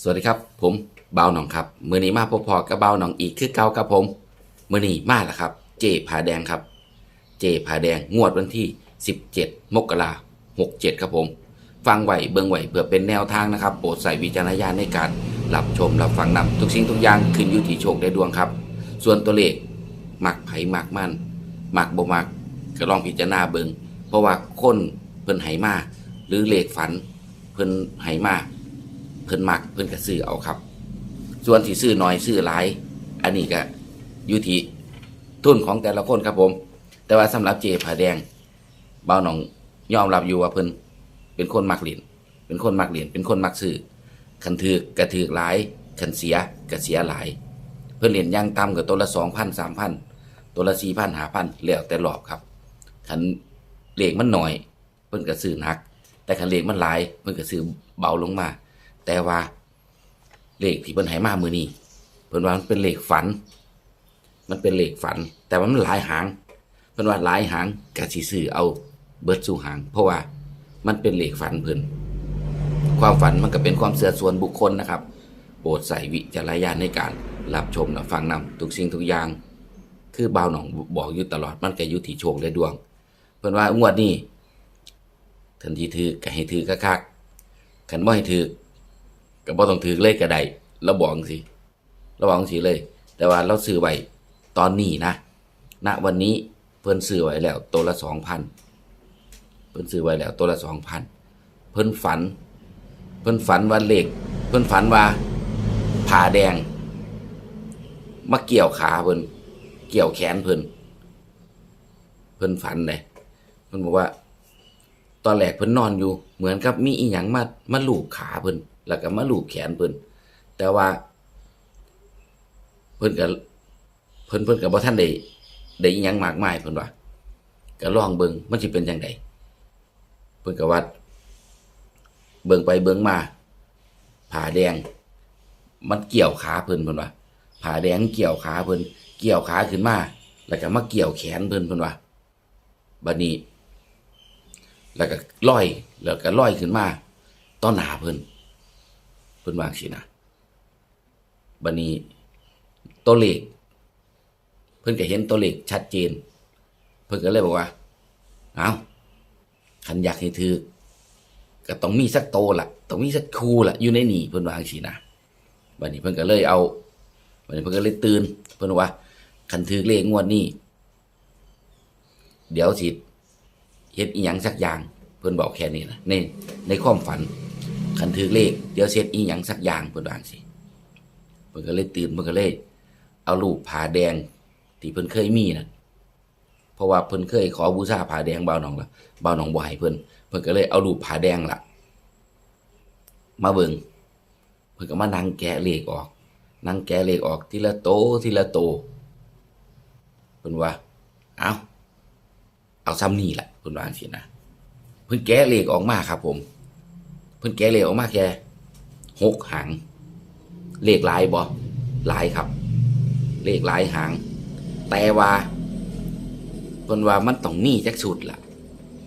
สวัสดีครับ ผมเบาหนองครับมือนี้มาพบพอกับเบาหนองอีกคือเก่าครับผมมือนี้มาแล้วครับ เจผาแดงครับ เจผาแดงงวดวันที่ 17 มกราหกเจ็ดครับผม ฟังไหวเบิงไหวเพื่อเป็นแนวทางนะครับ โปรดใส่วิจารณญาณในการรับชมรับฟังนำทุกสิ่งทุกอย่างขึ้นอยู่ที่โชคได้ดวงครับ ส่วนตัวเลขหมักไผ่หมักมันหมักบ่มักก็ลองพิจารณาเบิงเพราะว่าคนเพิ่นไหมาหรือเลขฝันเพิ่นไหมา เพิ่นมักเพิ่นก็ซื้อเอาครับ ส่วนที่ซื้อน้อยซื้อหลาย อันนี้ก็อยู่ที่ทุนของแต่ละคนครับผม แต่ว่าสำหรับเจผาแดงเบาหนองยอมรับอยู่ว่าเพิ่นเป็นคนมักเหรียญเป็นคนมักเหรียญเป็นคนมักซื้อคันถือกกระถือกหลายคันเสียกระเสียหลาย เพิ่นเหรียญย่างต่ำกับตัวละสองพันสามพันตัวละสี่พันห้าพันแล้วแต่รอบครับคันเหลขมันหน่อย เพิ่นก็ซื้อหนัก แต่คันเหลขมันหลายเพิ่นก็ซื้อเบาลงมา แต่ว่าเลขที่เพิ่นให้มามือนี้เพิ่นว่ามันเป็นเลขฝัน มันเป็นเลขฝัน แต่ว่ามันหลายหางเพิ่นว่าหลายหางกะสิซื้อเอาเบิดสู่หาง เพราะว่ามันเป็นเลขฝันเพิ่นความฝันมันก็เป็นความเสื่อส่วนบุคคลนะครับโปรดใส่วิจารณญาณในการรับชมและฟังนำทุกสิ่งทุกอย่าง คือบ่าวหนองบอกอยู่ตลอดมันก็อยู่ที่โชคและดวง เพิ่นว่างวดนี้ทันทีถือก็ให้ถือคักๆคันบ่ให้ถือ ก็บ่ต้องถือเลขก็ได้ราบอกจังสิราบอกจังสิเลย แต่ว่าเราซื้อไว้ตอนนี้นะ ณ วันนี้เพิ่นซื้อไว้แล้วตัวละสองพันเพิ่นซื้อไว้แล้วตัวละสองพันเพิ่นฝัน เพิ่นฝันว่าเหลขเพิ่นฝันว่าผ่าแดงมาเกี่ยวขาเพิ่นเกี่ยวแขนเพิ่นเพิ่นฝันเลยเพิ่นบอกว่า ตอนแรกเพิ่นนอนอยู่ เหมือนกับมีอีหยังมามาลูบขาเพิ่น แล้วก็มาลูบแขนเพิ่นแต่ว่า เพิ่นก็เพิ่นเพิ่นก็บ่ทันได้ได้ยังมากมายเพิ่นว่าก็ลองเบิ่งมันสิเป็นจังไดเพิ่นก็ว่าเบิ่งไปเบิ่งมาผ่าแดง มันเกี่ยวขาเพิ่นเพิ่นว่าผ่าแดงเกี่ยวขาเพิ่นเกี่ยวขาขึ้นมาแล้วก็มาเกี่ยวแขนเพิ่นเพิ่นว่าบัดนี้ แล้วก็ลอย แล้วก็ลอยขึ้นมาต้อนหน้าเพิ่น เพิ่นว่าสินะบัดนี้ตัวเลขเพิ่นก็เห็นตัวเลขชัดเจน เพิ่นก็เลยบอกว่า เอาคันอยากให้ถือก็ต้องมีสักโตละต้องมีสักคูละอยู่ในนี่เพิ่นว่าสินะบัดนี้เพิ่นก็เลยเอาบัดนี้เพิ่นก็เลยตื่น เพิ่นว่าคันถือเลขงวดนี้เดี๋ยวสิเฮ็ดอีหยังสักอย่าง เพิ่นบอกแค่นี้นะในในความฝัน คันถือเลขเดี๋ยวเฮ็ดอีหยังสักอย่างเพิ่นว่างซี่เพิ่นก็เลยตื่นเพิ่นก็เลย เอารูปผาแดงที่เพิ่นเคยมีนะเพราะว่าเพิ่นเคยขอบูชาผาแดงบ่าวหนองละบ่าวหนองบ่ให้เพิ่นเพิ่นก็เลยเอารูปผาแดงล่ะมาเบิ่งเพิ่นก็มานั่งแกะเลขออกนั่งแกะเลขออกทีละโตทีละโตเพิ่นว่า เอาเอาซ้ำนี่แหละเพิ่นว่าจังซี่นะเพิ่นแกะเลขออกมาครับผม พิ่นแกะเลขออกมาแค่หกหาง เลขหลายบ่หลายครับ เลขหลายหาง แต่ว่าเพิ่นว่ามันต้องมีจักชุดล่ะ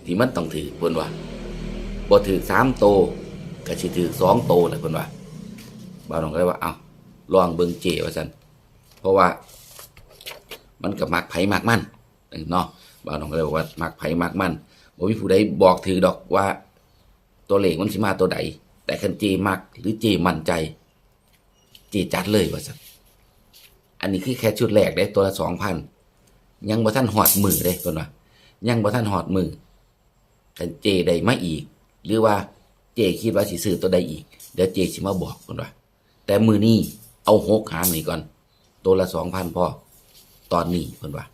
ที่มันต้องถือเพิ่นว่าบ่ถือสามโตก็สิถือสองโตแหละเพิ่นว่าบ่าวน้องก็เลยว่าเอ้าลองเบิ่งเจว่าซั่นเพราะว่า มันก็มักไผ่มักมันเนาะบ่าวน้องก็เลยบอกว่ามักไผ่มักมันบ่มีผู้ใดบอกถือดอกว่า ตัวเลขมันสิมาตัวใด แต่คันเจมักหรือเจมั่นใจ เจจัดเลยว่าซั่นอันนี้คือแค่ชุดแรกได้ตัวละสองพันยังบ่ท่านหอดมือได้คนว่ายังบ่ท่านหอดมือกันเจได้มาอีก หรือว่าเจคิดว่าสิซื้อตัวใดอีก เดี๋ยวเจสิมาบอกคนว่าแต่มือนี้เอาหกหางนี่ก่อน ตัวละสองพันพอตอนนี้คนว่า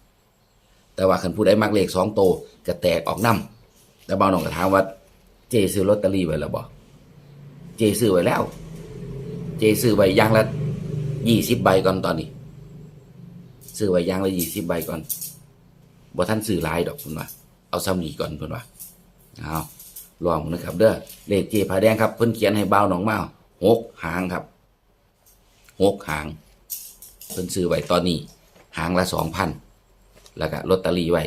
แต่ว่าคันผู้ใดมักเลขสองโตวก็แตกออกน้ำแต่บางน้องก็ถามว่า จซื้อลอตเตอรี่ไว้แล้วบ่เจซื้อไว้แล้ว เจซื้อไว้ย่างละยี่สิบใบก่อนตอนนี้ ซื้อไว้ย่างละยี่สิบใบก่อนบ่ท่านซื้อลายดอกเพิ่นว่าเอาซ้ำนีก่อนเพิ่นว่าเอาลองนะครับเด้อเลขเจผาแดงครับเพิ่นเขียนให้เบาหนองมาหกหางครับหกหางเพิ่นซื้อไว้ตอนนี้ หางละสองพันแล้วก็ลอตเตอรี่ไว้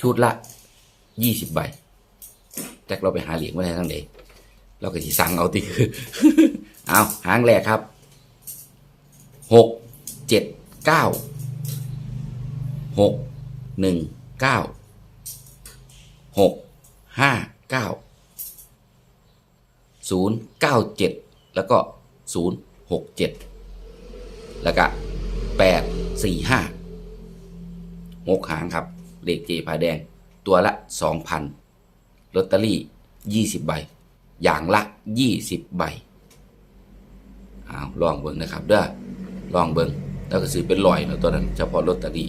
ชุดละยี่สิบใบ จักเราไปหาเหรียญมาได้ทั้งเดเราก็สิสั่งเอาติเเอาหางแรกครับหกเจ็ดเก้าหกหนึ่งเก้าหกห้าเก้าศูนย์เก้าเจ็ดแล้วก็ศูนย์หกเจ็ดแล้วก็แปดสี่ห้าหกหางครับเลขเจผาแดงตัวละสองพัน ลอตเตอรี่ยี่สิบใบ อย่างละยี่สิบใบเอาลองเบิ่งนะครับ เด้อลองเบิ่งแล้วก็ซื้อเป็นลอยเนาะตัวนั้นเฉพาะลอตเตอรี่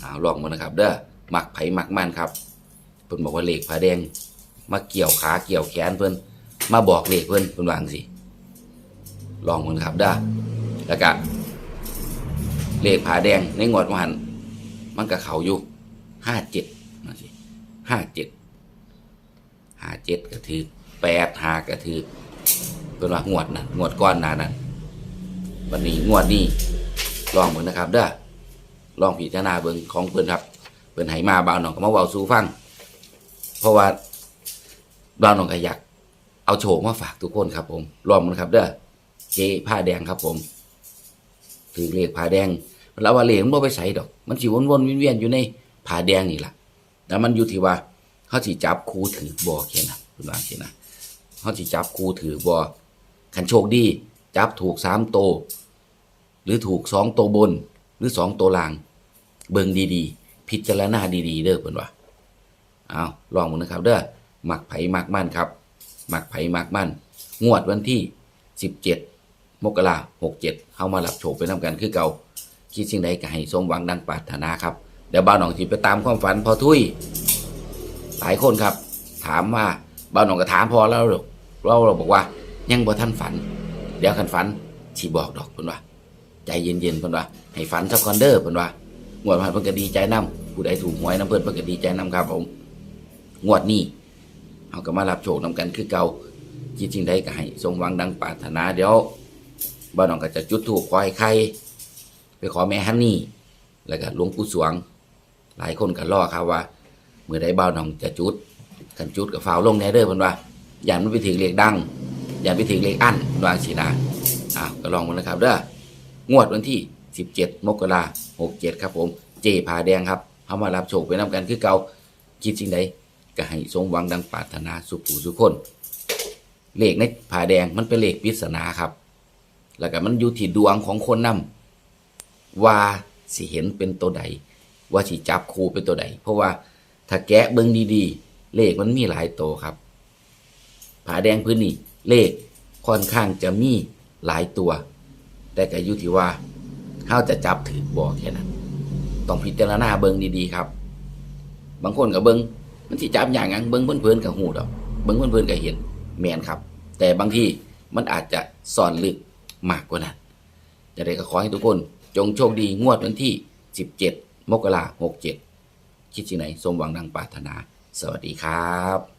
เอาลองมานะครับ เด้อมักไผ่มักมันครับเพิ่นบอกว่าเลขผาแดง มาเกี่ยวขาเกี่ยวแขนเพิ่นมาบอกเลขเพิ่นเพิ่นวางสิลองเบิ่งครับ เด้อแล้วก็เลขผาแดงในงวดวันมันก็เขาอยู่ห้าเจ็ดนะสิห้าเจ็ด หาเจ็ดก็ถือแปดหาก็ถือเป็นว่างวดนะงวดก้อนหนานั้นวันนี้งวดนี้ลองเบิ่งนะครับเด้อลองพิจารณาเบิ่งของเพิ่นครับเพิ่นให้มาบ่าวน้องก็มาเว้าสู่ฟังเพราะว่าบ่าวน้องก็อยากเอาโชว์มาฝากทุกคนครับ ผมลองมันครับ เด้อเจผ้าแดงครับผมถือเลขผ้าแดงแล้วว่าเลขมันบ่ไปใส่ดอก มันสิวนๆเวียนๆอยู่ในผ้าแดงนี่ล่ะแต่มันอยู่ที่ว่า เขาสิจับครูถือบ่แค่นั้นคุณว่าแค่นั้นเขาสิจับครูถือบ่ขันโชคดี จับถูกสามโต หรือถูกสองโตบน หรือสองโตล่าง เบิ่งดีๆ พิจารณาดีๆ เด้อเพิ่นว่าเอาลองมึงนะครับ เด้อหมักไผ่มักมั่นครับหมักไผ่มักมั่นงวดวันที่สิบเจ็ดมกราหกเจ็ดเข้ามารับโชคไปนำกันคือเก่าคิดสิ่งใดก็ให้สมหวังดังปรารถนาครับเดี๋ยวบ้าวหนองสิไปตามความฝันพอทุย หลายคนครับ ถามว่าบ้านหนองก็ถามพอแล้วหรอกเราเราบอกว่า ยังบ่ท่านฝัน เดี๋ยวคันฝันชีบอกดอกเพิ่นว่า ใจเย็นๆเพิ่นว่า ให้ฝันสักคอนเดอร์เพิ่นว่างวดผ่านเพิ่นก็ดีใจนํผู้ใดถูกหวยนํเพิ่นเพิ่นก็ดีใจนํครับผมงวดนี้เฮาก็มารับโชคนำกันคือเก่าคิดจริงใดก็ให้สมหวังดังปรารถนาเดี๋ยวบ้านหนองก็จะจุดธูปขอให้ใครไปขอแม่ฮันนี่ แล้วก็หลวงปู่สวง หลายคนก็รอครับว่า มื่อใดบ่าน้องจะจุดกันจุดกับฟ้าวลงแน่เด้อเพิ่นว่าอย่ามันไปถึงเลขดัง อย่าไปถึงเลขอั้นว่าสินะอ้าวก็ลองมันนะครับเด้องวดวันที่ 17 มกราคม67ครับผม เจผาแดงครับเฮามารับโชคไปนํกันคือเก่าคิดสิ่งใดก็ให้สมหวังดังปรารถนาสุขผู้สุขคนเลขในผาแดงมันเป็นเลขปริศนาครับ แล้วก็มันอยู่ที่ดวงของคนนํว่าสิเห็นเป็นตัวใด ว่าสิจับครูเป็นตัวใด เพราะว่า ถ้าแกะเบิ่งดีๆ เลขมันมีหลายตัวครับ ผาแดงพื้นนี่เลขค่อนข้างจะมีหลายตัว แต่ก็อยู่ที่ว่าเฮาจะจับถือบ่แค่นั้นต้องพิจารณาเบิ่งดีๆครับ บางคนก็เบิ่งมันสิจับอย่างหยังเบิ่งเพิ่อนๆก็ฮู้ดอกเบิ่งเพิ่อนๆก็เห็นแมนครับ แต่บางทีมันอาจจะซ่อนลึกมากกว่านั้นจะได้ก็ขอให้ทุกคนจงโชคดีงวดวันที่ 17 มกราคม67 คิดที่ไหนสมหวังดังปรารถนา สวัสดีครับ